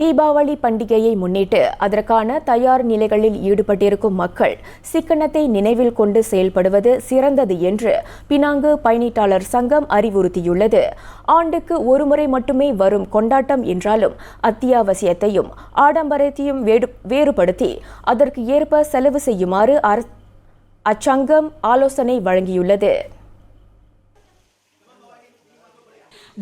தீபாவளி பண்டிகையை முன்னிட்டு அதற்கான தயார் நிலைகளில் ஈடுபட்டிருக்கும் மக்கள் சிக்கனத்தை நினைவில் கொண்டு செயல்படுவது சிறந்தது என்று பினாங்கு பயணீட்டாளர் சங்கம் அறிவுறுத்தியுள்ளது. ஆண்டுக்கு ஒருமுறை மட்டுமே வரும் கொண்டாட்டம் என்றாலும் அத்தியாவசியத்தையும் ஆடம்பரத்தையும் வேறுபடுத்தி அதற்கு ஏற்ப செலவு செய்யுமாறு அச்சங்கம் ஆலோசனை வழங்கியுள்ளது.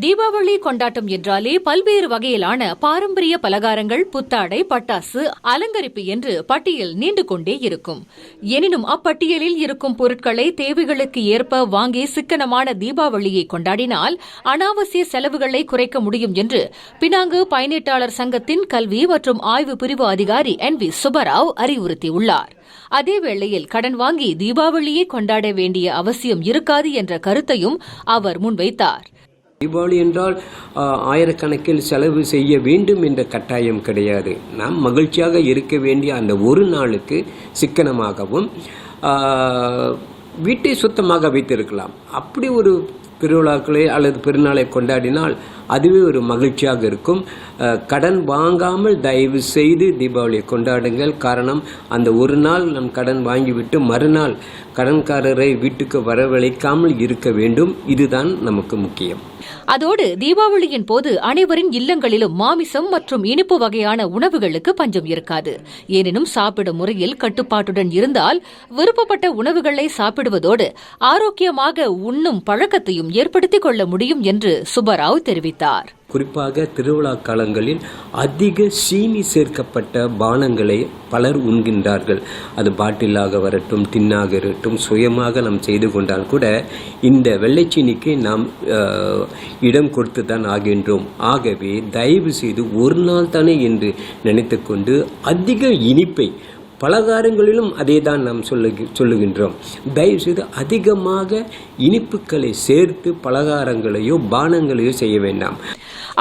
தீபாவளி கொண்டாட்டம் என்றாலே பல்வேறு வகையிலான பாரம்பரிய பலகாரங்கள் புத்தாடை பட்டாசு அலங்கரிப்பு என்று பட்டியல் நீண்டு கொண்டே இருக்கும். எனினும் அப்பட்டியலில் இருக்கும் பொருட்களை தேவைகளுக்கு ஏற்ப வாங்கி சிக்கனமான தீபாவளியை கொண்டாடினால் அனாவசிய செலவுகளை குறைக்க முடியும் என்று பினாங்கு பயனீட்டாளர் சங்கத்தின் கல்வி மற்றும் ஆய்வு பிரிவு அதிகாரி என் வி சுபராவ் அறிவுறுத்தியுள்ளார். அதேவேளையில் கடன் வாங்கி தீபாவளியை கொண்டாட வேண்டிய அவசியம் இருக்காது என்ற கருத்தையும் அவர் முன்வைத்தார். தீபாவளி என்றால் ஆயிரக்கணக்கில் செலவு செய்ய வேண்டும் என்ற கட்டாயம் கிடையாது. நாம் மகிழ்ச்சியாக இருக்க வேண்டிய அந்த ஒரு நாளுக்கு சிக்கனமாகவும் வீட்டை சுத்தமாக வைத்திருக்கலாம். அப்படி ஒரு திருவிழாக்களை அல்லது பெருநாளை கொண்டாடினால் அதுவே ஒரு மகிழ்ச்சியாக இருக்கும். கடன் வாங்காமல் தயவு செய்து தீபாவளியை கொண்டாடுங்கள். காரணம் அந்த ஒரு நாள் நம் கடன் வாங்கிவிட்டு மறுநாள் கடன்காரரை வீட்டுக்கு வரவழைக்காமல் இருக்க வேண்டும். இதுதான் நமக்கு முக்கியம். அதோடு தீபாவளியின் போது அனைவரின் இல்லங்களிலும் மாமிசம் மற்றும் இனிப்பு வகையான உணவுகளுக்கு பஞ்சம் இருக்காது. எனினும் சாப்பிடும் முறையில் கட்டுப்பாட்டுடன் இருந்தால் விருப்பப்பட்ட உணவுகளை சாப்பிடுவதோடு ஆரோக்கியமாக உண்ணும் பழக்கத்தையும் ஏற்படுத்திக் கொள்ள முடியும் என்று சுப்பராவ் தெரிவித்தார். குறிப்பாக திருவிழா காலங்களில் அதிக சீனி சேர்க்கப்பட்ட பானங்களை பலர் உண்கின்றார்கள். அது பாட்டிலாக வரட்டும் டின்னாக இருக்கட்டும் சுயமாக நாம் செய்து கொண்டால் கூட இந்த வெள்ளைச்சீனிக்கு நாம் இடம் கொடுத்து தான் ஆகின்றோம். ஆகவே தயவு செய்து ஒரு நாள் தானே என்று நினைத்துக்கொண்டு அதிக இனிப்பை பலகாரங்களிலும் அதே தான் நாம் சொல்லு சொல்லுகின்றோம். தயவுசெய்து அதிகமாக இனிப்புகளை சேர்த்து பலகாரங்களையோ பானங்களையோ செய்ய வேண்டாம்.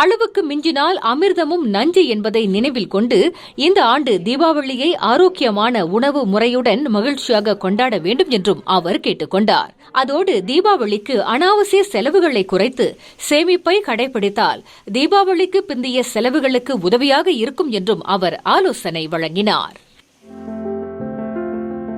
அளவுக்கு மிஞ்சினால் அமிர்தமும் நஞ்சு என்பதை நினைவில் கொண்டு இந்த ஆண்டு தீபாவளியை ஆரோக்கியமான உணவு முறையுடன் மகிழ்ச்சியாக கொண்டாட வேண்டும் என்றும் அவர் கேட்டுக்கொண்டார். அதோடு தீபாவளிக்கு அனாவசிய செலவுகளை குறைத்து சேமிப்பை கடைபிடித்தால் தீபாவளிக்கு பிந்தைய செலவுகளுக்கு உதவியாக இருக்கும் என்றும் அவர் ஆலோசனை வழங்கினார்.